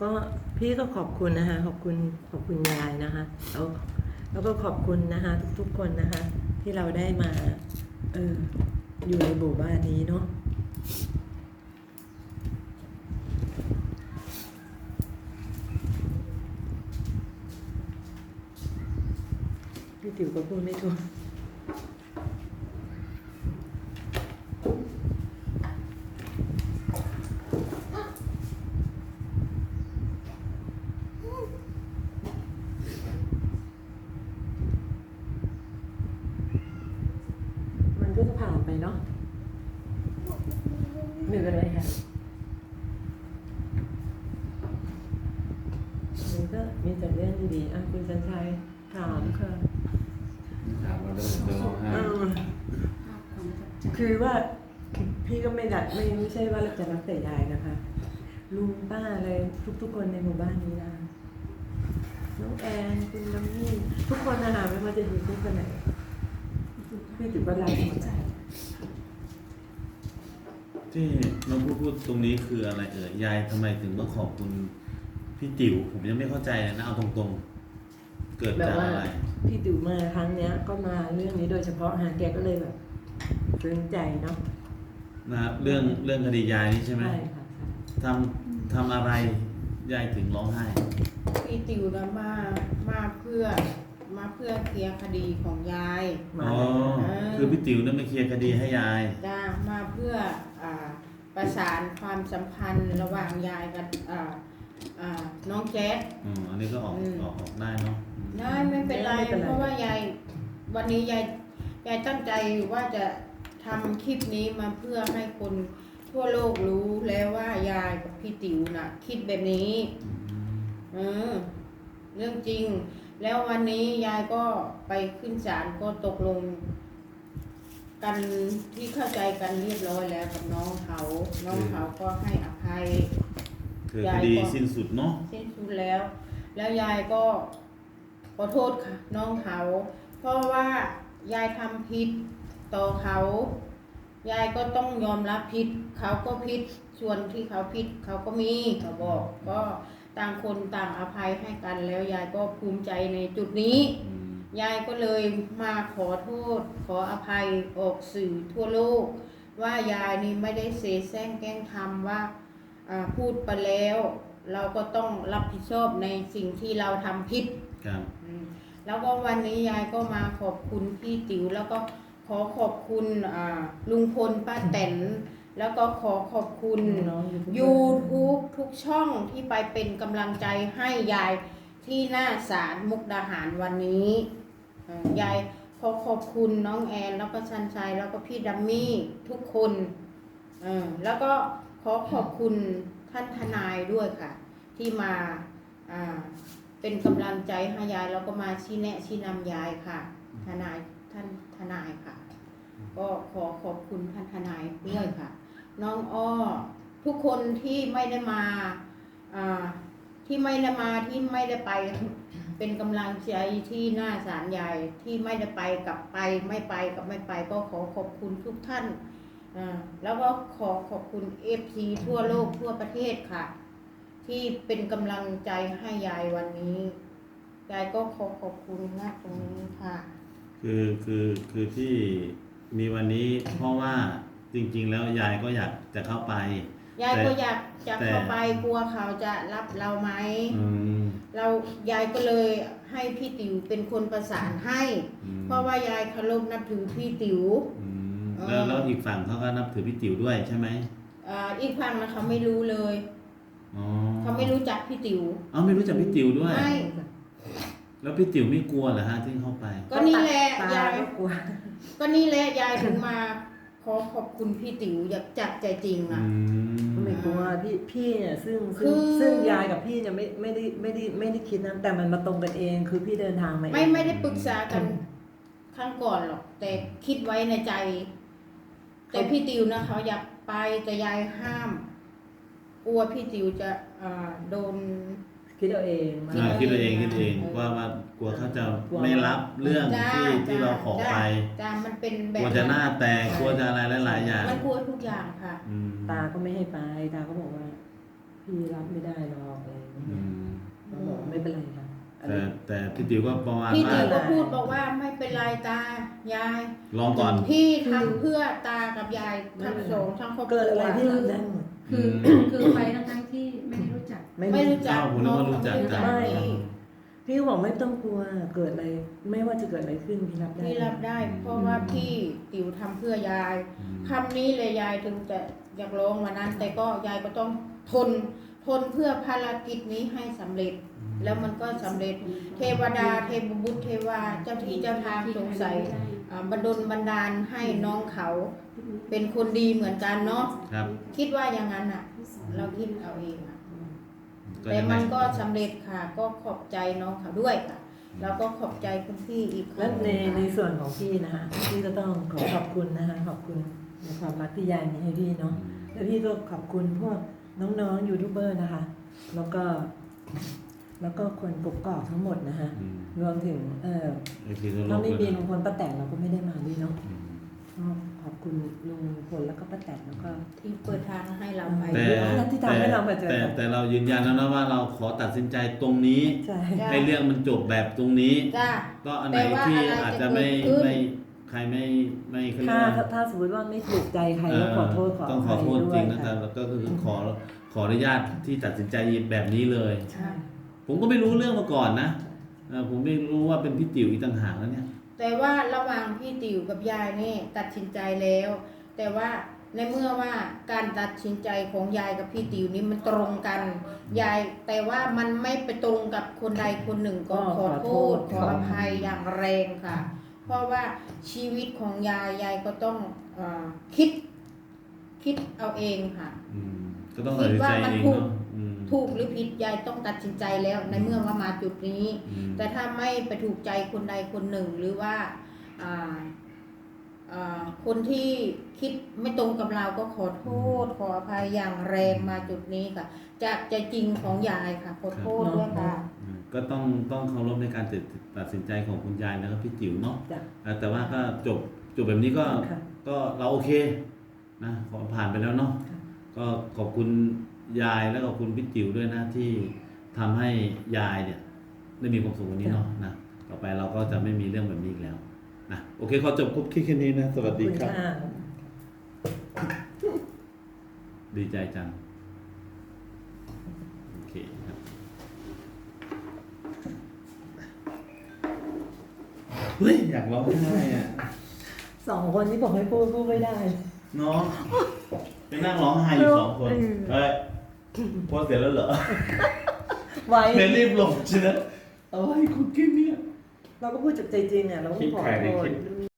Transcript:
ก็พี่ก็ขอบคุณนะคะขอบคุณขอบคุณยายนะคะแล้วแล้วก็ขอบคุณนะคะทุกๆคนนะคะ ที่เราได้มาเอออยู่ในหมู่บ้านนี้เนาะพี่ติ๋วก็พูดไม่ถูก มันก็จะผ่าน ไปเนาะไม่เป็นไรค่ะมันก็มีแต่เรื่องดีๆอะคุณชันชัยถามค่ะถามมาเรื่องจะร้องไห้เออคือว่าพี่ก็ไม่ดัดไม่ไม่ใช่ว่าเราจะรักแต่ยายนะคะ ลุงป้าอะไรทุก ๆ คนในหมู่บ้านนี้นะน้องแอนคุณลัมมี่ทุกคนนะคะไม่ว่าจะอยู่ที่คนไหนพี่ถือว่ารักหมดเลย ที่น้องพูดพูดตรงนี้คืออะไรเอ่ยยายทำไมถึงต้องขอบคุณพี่ติ๋วผมยังไม่เข้าใจนะเอาตรงๆ เกิดแบบจากว่าอะไร พี่ติ๋วมาครั้งเนี้ย ก็มาเรื่องนี้โดยเฉพาะฮะแกก็เลยแบบซึ้งใจเนาะนะเรื่องเรื่องคดียายนี่ใช่ไหมใช่ค่ะใช่ทำทำอะไรยายถึงร้องไห้ พี่ติวนะมามาเพื่อ มาเพื่อเคลียร์คดีของยาย มาอ๋อเลยคือพี่ติ๋วนั่นมาเคลียร์คดีให้ยาย จ้ามาเพื่ออ่าประสานความสัมพันธ์ระหว่างยายกับอ่าอ่าน้องแจ๊สอืมอันนี้ก็ออกอืม ออกออกได้เนาะอืมได้ไม่เป็นไร เพราะว่ายายวันนี้ยายยายตั้งใจว่าจะทำคลิปนี้มาเพื่อให้คนทั่วโลกรู้แล้วว่ายายกับพี่ติ๋วน่ะ คิดแบบนี้เออเรื่องจริง แล้ววันนี้ยายก็ไปขึ้นศาลก็ตกลง กันที่เข้าใจกันเรียบร้อยแล้วกับน้องเขาน้องเขาก็ให้อภัยคือคดีสิ้นสุดเนาะสิ้นสุดแล้ว แล้วยายก็ขอโทษค่ะ น้องเขา เพราะว่ายายทำผิดต่อเขา ยายก็ต้องยอมรับผิด เขาก็ผิดส่วนที่เขาผิด เขาก็มีเขาบอกก็ ต่างคนต่างอภัยให้กันแล้วยายก็ภูมิใจในจุดนี้อืมยายก็เลยมาขอโทษ ขออภัยออกสื่อทั่วโลก ว่ายายนี่ไม่ได้เสแสร้งแกล้งทำว่าอ่าพูดไปแล้ว เราก็ต้องรับผิดชอบในสิ่งที่เราทำผิดครับอืมแล้วก็วันนี้ยายก็มาขอบคุณพี่ติ๋วแล้วก็ขอขอบคุณอ่าลุงพลป้าแตน แล้วก็ขอขอบคุณน้องยูทูบ YouTube ทุกช่องที่ไปเป็นกำลังใจให้ยายที่หน้าศาลมุกดาหารวันนี้เอ่อยายขอขอบคุณน้องแอนแล้วก็ชันชัยแล้วก็พี่ดัมมี่ทุกคนเออแล้วก็ขอขอบคุณท่านทนายด้วยค่ะ ที่มาอ่าเป็นกำลังใจให้ยายแล้วก็มาชี้แนะชี้นำยายค่ะ ทนายท่านทนายค่ะ ก็ขอขอบคุณท่านทนายด้วยค่ะ น้องอ้อทุกคนที่ไม่ได้มาที่ไม่ได้มาที่ไม่ได้ไป เป็นกำลังใจที่หน้าศาลใหญ่ที่ไม่ได้ไปกับไปไม่ไปกับไม่ไป ก็ขอขอบคุณทุกท่านแล้วก็ขอขอบคุณเอฟซีทั่วโลกทั่วประเทศค่ะ ที่เป็นกำลังใจให้ยายวันนี้ยายก็ขอขอบคุณมากตรงนี้ค่ะ คือคือคือที่มีวันนี้เพราะว่า จริง ๆ แล้วยายก็อยากจะเข้าไป ยายแต่ก็อยากจะแต่เข้าไปกลัวเขาจะรับเราไหมอืม เรายายก็เลยให้พี่ติ๋วเป็นคนประสานให้ อืม เพราะว่ายายเคารพนับถือพี่ติ๋ว อืมเออแล้วแล้วอีกฝั่งเขาก็นับถือพี่ติ๋วด้วยใช่ไหมอ่าอีกฝั่งนะเขาไม่รู้เลย อ๋อเขาไม่รู้จักพี่ติ๋วเอ้าไม่รู้จักพี่ติ๋วด้วย ไม่แล้วพี่ติ๋วไม่กลัวเหรอฮะที่เข้าไป ก็นี่แหละตายายก็กลัว ก็นี่แหละยายถึงมาข อขอบคุณพี่ติ๋วอยากจากใจจริงอะอืมไม่กลัวพี่พี่เนี่ยซึ่งคืซึ่งอซึ่งยายกับพี่เนี่ยไม่ไม่ได้ไม่ได้ไม่ได้คิดนะแต่มันมาตรงกันเองคือพี่เดินทางมาเอง ไม่ไม่ได้ปรึกษากันครั้งก่อนหรอก แต่คิดไว้ในใจ แต่พี่ติ๋วนะเขาอยากไปแต่ยายห้ามกลัวพี่ติ๋วจะอ่าโดน คิดเอาเองมา อ่าคิดเอาเองเออคิดเองเออว่าว่ากลัวเขาจะกลัวไม่รับเรื่องจ้าที่ที่จ้เราขอไปจ้ามันเป็นแบกบลัวจะหน้าแตกกลัวจะอะไรหลายๆอย่างมันกลัวทุกอย่างค่ะ อืมตาก็ไม่ให้ไป ตาก็บอกว่าใพี่รับไม่ได้หรอกอะไรอย่างเงี้ยอืมเราบอกไม่เป็นไรค่ะอะไร แต่แต่พี่ติ๋วก็ประมาณพี่ว่าติ๋วก็พูดบอกว่าไม่เป็นไรตายายลองก่อนพี่ทำเพื่อตากับยายทั้งสองทั้งครอบครัเกิดอะไรวที่รับได้หมดคือ อืม คือไปทั้งทั้งๆที่ไม่ได้ รู้จักไม่รู้จักอ้าวผมนึกว่ารู้จักกันน้องไม่พี่พี่ก็บอกไม่ต้องกลัวเกิดอะไร ไม่ว่าจะเกิดอะไรขึ้นพี่รับได้พี่รับได้ เพราะว่าพี่ติ๋วทำเพื่อยายอืมคำนี้เลยยายถึงจะอยากร้องวันนั้น แต่ก็ยายก็ต้องทนทนเพื่อภารกิจนี้ให้สำเร็จ แล้วมันก็สำเร็จ เทวดาเทพบุตรเทวาเจ้าที่เจ้าทางสงสัยอ่าบันดลบันดาลให้น้องเขา เป็นคนดีเหมือนกันเนาะครับ คิดว่าอย่างนั้นอะ เราคิดเอาเองอะก็ แต่ยังไงมันก็สำเร็จค่ะ ก็ขอบใจน้องเขาด้วยค่ะ แล้วก็ขอบใจคุณพี่อีกคและรั้งหในนึ่งในค่ะส่วนของพี่นะคะพี่ก็ต้องขอขอบคุณนะคะขอบคุณในความรักที่ยายมีให้พี่เนาะแล้วพี่ก็ขอบคุณพวกน้องๆยูทูบเบอร์นะคะ แล้วก็แล้วก็คนกกอกทั้งหมดนะคะอืมรวมถึงเอ่อไอ้ที่เขาลถ้าบไม่เลมียลุงพลป้าแตนเราก็ไม่ได้มาด้วยเนาะ อืม ก็ขอบคุณลุงพลแล้วก็ป้าแตนแล้วก็ ที่เปิดทางให้เราไปแต่แล้วที่ทำให้เรามาเจอกัน แต่แต่เรายืนยันแล้วนะว่าเราขอตัดสินใจตรงนี้ ใช่จ้ะให้เรื่องมันจบแบบตรงนี้ จ้า ก็อันไหนแต่ว่าที่อะไรอาจจะจะไม่เกิดขึ้น ไม่ใครไม่ไม่เขาเรียถ้ากว่า ถ้าถ้าสมมติว่าไม่ถูกใจใครก็ขอโทษขอต้องขอโทษภัยจด้วริยงนะครัค่ะบแล้วก็คือขอขออนุญาตที่ตัดสินใจแบบนี้เลย ใช่ผมก็ไม่รู้เรื่องมาก่อนนะเออผมไม่รู้ว่าเป็นพี่ติ๋วอีกต่างหากแล้วเนี่ย แต่ว่าระหว่างพี่ติ๋วกับยายนี่ตัดสินใจแล้ว แต่ว่าในเมื่อว่าการตัดสินใจของยายกับพี่ติ๋วนี้มันตรงกัน ยายแต่ว่ามันไม่ไปตรงกับคนใดคนหนึ่งก็ขอโทษขออภัยอย่างแรงค่ะ เพราะว่าชีวิตของยายยายก็ต้องเออคิด คิดเอาเองค่ะอืมก็ต้องตัดสินใจคิดว่ามันเองถูกเนาะอืม ถูกหรือผิดยายต้องตัดสินใจแล้วในเมื่อว่ามาจุดนี้อืมแต่ถ้าไม่ไปถูกใจคนใดคนหนึ่งหรือว่าอ่าอ่าคนที่คิดไม่ตรงกับเราก็ขอโทษขออภัยอย่างแรงมาจุดนี้ค่ะจากใจจริงของยายค่ะขอโทษด้วยค่ะอืมก็ต้องต้องเคารพในการตัดตัดสินใจของคุณยายนะครับพี่จิ๋วเนาะจ้ะอ่าแต่ว่าก็จบจบแบบนี้ก็ค่ะก็เราโอเคนะขอผ่านไปแล้วเนาะค่ะก็ขอบคุณ ยายและขอบคุณพี่จิ๋วด้วยนะที่ทำให้ยายเนี่ยได้มีความสุขวันนี้เนาะนะต่อไปเราก็จะไม่มีเรื่องแบบนี้อีกแล้วนะโอเคขอจบคลิปแค่นี้นะ สวัสดีขอณครับะดีใจจัง โอเคครับเฮ้ย อยากร้องไห้อะสองคนที่บอกให้พูดพูดไม่ได้น้องไปนั่งร้องไห้อยู่สองคนเออเฮ้ย พอเสร็จแล้วเหรอไว้เมรีบลงใช่ไหมอะไรคุณกินเนี่ย เราก็พูดจากใจจริงอะเราก็คิดขอใครโทเนี่ยษคิด